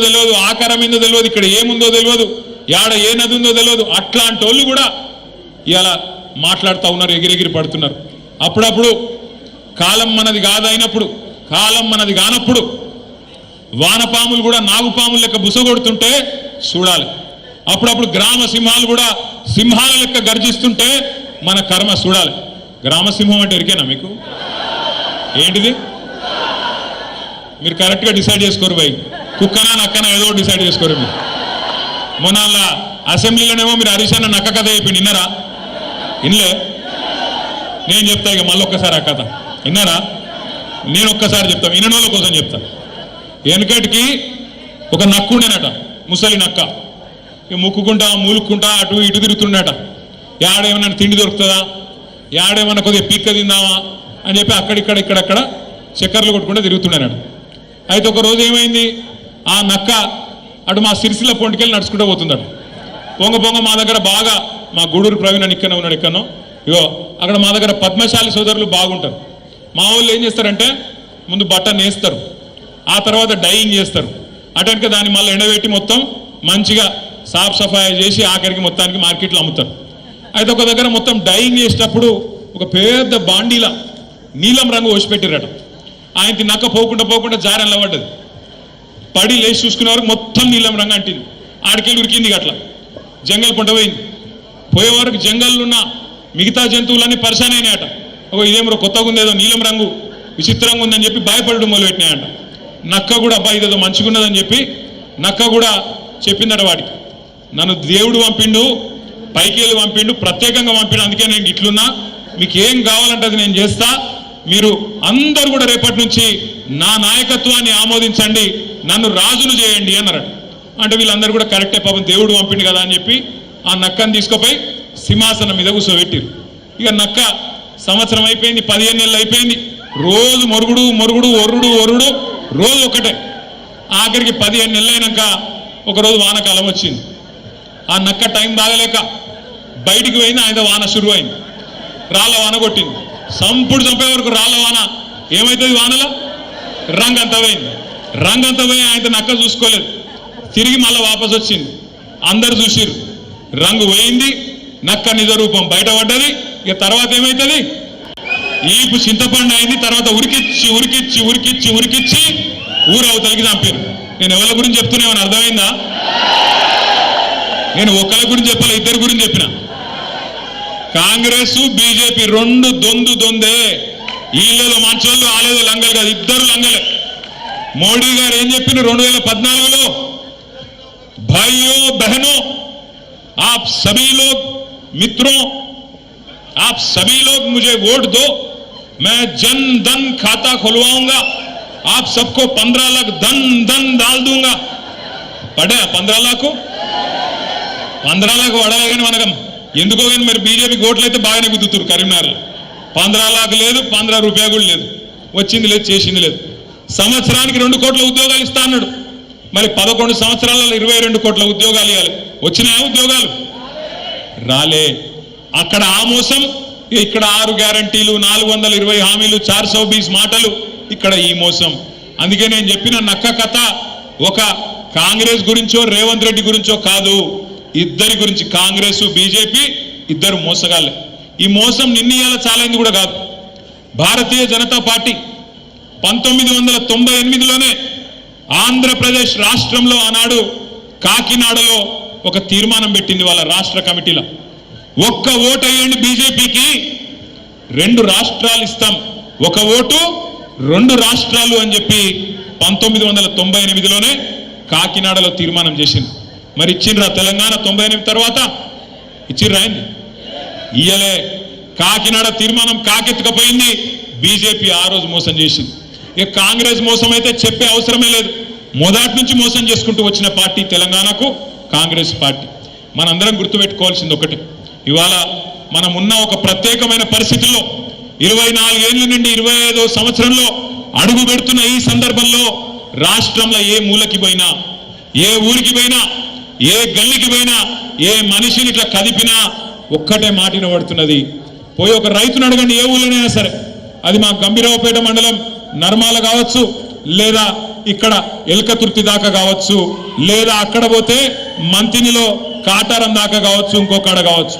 తెలియదు ఆకారం ఏందో తెలియదు ఇక్కడ ఏముందో తెలియదు యాడ ఏ నది ఉందో తెలియదు అట్లాంటి వాళ్ళు కూడా ఇలా మాట్లాడుతూ ఉన్నారు ఎగిరెగిరి పడుతున్నారు. అప్పుడప్పుడు కాలం మనది కాదైనప్పుడు కాలం మనది కానప్పుడు వానపాములు కూడా నాగుపాములు లెక్క బుసగొడుతుంటే చూడాలి. అప్పుడప్పుడు గ్రామ సింహాలు కూడా సింహాల లెక్క గర్జిస్తుంటే మన కర్మ చూడాలి. గ్రామ సింహం అంటే ఎరికేనా మీకు? ఏంటిది? మీరు కరెక్ట్గా డిసైడ్ చేసుకోరు బై. కుక్కనా నక్కన ఏదో డిసైడ్ చేసుకోరు మీరు. మొన్న అలా అసెంబ్లీలోనేమో మీరు హరీష్ అన్న నక్క కథ చెప్పి విన్నారా ఇన్లే. నేను చెప్తా ఇక మళ్ళీ ఒక్కసారి ఆ కథ. విన్నారా? నేను ఒక్కసారి చెప్తా వినోళ్ళ కోసం చెప్తా. వెనకటికి ఒక నక్కుండేనట ముసలి నక్క. ఇక ముక్కుకుంటా మూలుక్కుంటా అటు ఇటు తిరుగుతుండట. యాడేమన్నా తిండి దొరుకుతుందా? యాడేమన్నా కొద్దిగా పీక్క తిందామా? అని చెప్పి అక్కడిక్కడ ఇక్కడక్కడ చక్కర్లు కొట్టుకుంటూ తిరుగుతుండేనట. అయితే ఒక రోజు ఏమైంది? ఆ నక్క అటు మా సిరిసిల్ల పొంటికెళ్ళి నడుచుకుంటూ పోతుందట. పొంగ పొంగ మా దగ్గర బాగా మా గూడూరు ప్రవీణ్ అని ఇక్కడ ఉన్నాడు ఇక్కడనో ఇగో అక్కడ మా దగ్గర పద్మశాలి సోదరులు బాగుంటారు. మా వాళ్ళు ఏం చేస్తారంటే ముందు బట్టను వేస్తారు ఆ తర్వాత డైయింగ్ చేస్తారు. అటెనక దాన్ని మళ్ళీ ఎండబెట్టి మొత్తం మంచిగా సాఫ్ సఫాయి చేసి ఆఖరికి మొత్తానికి మార్కెట్లో అమ్ముతారు. అయితే ఒక దగ్గర మొత్తం డైయింగ్ చేసేటప్పుడు ఒక పెద్ద బాండీల నీలం రంగు పెట్టిరట ఆయనకి నక్క పోకుండా పోకుండా జారెల్ల పడ్డది. పడి లేచి చూసుకునే వరకు మొత్తం నీలం రంగు అంటింది. ఆడికెళ్ళి ఉరికింది అట్లా. జంగల్ పంట పోయింది. పోయే వరకు జంగల్లున్న మిగతా జంతువులన్నీ పరిశాన్ అయినాయట. ఒక ఇదేమో కొత్తగా ఉంది ఏదో నీలం రంగు విచిత్రంగా ఉందని చెప్పి భయపడడం మొదలుపెట్టినాయంట. నక్క కూడా అబ్బాయి ఇదేదో మంచిగా ఉన్నదని చెప్పి నక్క కూడా చెప్పిందట వాడికి. నన్ను దేవుడు పంపిండు పైకి వెళ్ళి పంపిండు ప్రత్యేకంగా పంపిండు అందుకే నేను ఇట్లున్నా. మీకు ఏం కావాలంటే అది నేను చేస్తా. మీరు అందరు కూడా రేపటి నుంచి నా నాయకత్వాన్ని ఆమోదించండి. నన్ను రాజులు చేయండి అన్నారట అంటే వీళ్ళందరూ కూడా కరెక్టే పాపం దేవుడు పంపిండు కదా అని చెప్పి ఆ నక్కను తీసుకుపోయి సింహాసనం మీద కూర్చోబెట్టిరు. ఇక నక్క సంవత్సరం అయిపోయింది పదిహేను నెలలు అయిపోయింది. రోజు మొరుగుడు మొరుగుడు ఒరుడు ఒరుడు రోజు ఒకటే ఆఖరికి పదిహేను నెలలు అయినాక ఒకరోజు వానకాలం వచ్చింది. ఆ నక్క టైం బాగలేక బయటికి పోయింది ఆయన వాన షురు అయింది రాళ్ళ వాన కొట్టింది. సంపుడు చంపే వరకు రాళ్ళ వాన ఏమవుతుంది వానలో? రంగంతా పోయింది. రంగంత పోయి ఆయన నక్క చూసుకోలేదు తిరిగి మళ్ళీ వాపస్ వచ్చింది. అందరు చూసిరు రంగు పోయింది నక్క నిజ రూపం బయటపడ్డది. ఇక తర్వాత ఏమవుతుంది ఈపు చింతపండు అయింది తర్వాత ఉరికిచ్చి ఉరికిచ్చి ఉరికిచ్చి ఉరికిచ్చి ఊరు అవతలికి చంపారు. నేను ఎవరి గురించి చెప్తున్నా ఏమైనా అర్థమైందా? నేను ఒకరి గురించి చెప్పాలి? ఇద్దరి గురించి చెప్పిన? కాంగ్రెస్ బీజేపీ రెండు దొందు దొందే. వీళ్ళలో మంచోళ్ళు ఆలేదో లంగలు కాదు ఇద్దరు లంగలే. మోడీ గారు ఏం చెప్పిన రెండు వేల పద్నాలుగులో? భయో బహనో ఆప్ సభీలో మిత్రో ఆప్ సభీలో ముజే ఓట్ దో మే జన్ ధన్ ఖాతా खाता ఆప్ సబ్కో పంద్రా లాఖ ధన్ ధన్ धन దూంగా. दूंगा పడా పంద్రా లాఖ పంద్రా లాఖ పడాలి కానీ మనకం ఎందుకో కానీ మరి బీజేపీ ఓట్లు అయితే బాగానే గుద్దుతారు కరీంనగర్లో. పంద్రా లాఖ లేదు పంద్రా రూపాయ కూడా లేదు. వచ్చింది లేదు చేసింది లేదు. సంవత్సరానికి రెండు కోట్ల ఉద్యోగాలు ఇస్తా అన్నాడు. మరి పదకొండు సంవత్సరాలలో ఇరవై రెండు కోట్ల ఉద్యోగాలు ఇవ్వాలి వచ్చినాయా ఉద్యోగాలు? రాలే. అక్కడ ఆ మోసం ఇక్కడ ఆరు గ్యారంటీలు నాలుగు వందల ఇరవై హామీలు చార్ సౌ బీస్ మాటలు ఇక్కడ ఈ మోసం. అందుకే నేను చెప్పిన నక్క కథ ఒక కాంగ్రెస్ గురించో రేవంత్ రెడ్డి గురించో కాదు. ఇద్దరి గురించి కాంగ్రెస్ బీజేపీ ఇద్దరు మోసగాళ్ళే. ఈ మోసం నిన్నీయాల చాలైంది కూడా కాదు. భారతీయ జనతా పార్టీ పంతొమ్మిది వందల తొంభై ఎనిమిదిలోనే ఆంధ్రప్రదేశ్ రాష్ట్రంలో ఆనాడు కాకినాడలో ఒక తీర్మానం పెట్టింది వాళ్ళ రాష్ట్ర కమిటీలో. ఒక్క ఓటు వేయండి బీజేపీకి రెండు రాష్ట్రాలు ఇస్తాం. ఒక ఓటు రెండు రాష్ట్రాలు అని చెప్పి పంతొమ్మిది వందల తొంభై ఎనిమిదిలోనే కాకినాడలో తీర్మానం చేసింది. మరి ఇచ్చిండ్రా తెలంగాణ తొంభై ఎనిమిది తర్వాత? ఇచ్చిండ్రా ఏంది? ఇయ్యలే. కాకినాడ తీర్మానం కాకెత్తుకపోయింది. బీజేపీ ఆ రోజు మోసం చేసింది. ఇక కాంగ్రెస్ మోసం అయితే చెప్పే అవసరమే లేదు. మొదటి నుంచి మోసం చేసుకుంటూ వచ్చిన పార్టీ తెలంగాణకు కాంగ్రెస్ పార్టీ. మనందరం గుర్తుపెట్టుకోవాల్సింది ఒకటి. ఇవాళ మనం ఉన్న ఒక ప్రత్యేకమైన పరిస్థితుల్లో ఇరవై నాలుగేళ్ళ నుండి ఇరవై ఐదో సంవత్సరంలో అడుగు పెడుతున్న ఈ సందర్భంలో రాష్ట్రంలో ఏ మూలకి పోయినా ఏ ఊరికి పోయినా ఏ గల్లికి పోయినా ఏ మనిషిని ఇట్లా కదిపినా ఒక్కటే మాటిన పడుతున్నది పోయి ఒక రైతును అడగండి ఏ ఊళ్ళోనైనా సరే. అది మా గంభీరావుపేట మండలం నర్మాల కావచ్చు లేదా ఇక్కడ ఎలకతుర్తి దాకా కావచ్చు లేదా అక్కడ పోతే మంతినిలో కాటారం దాకా కావచ్చు ఇంకొకడ కావచ్చు.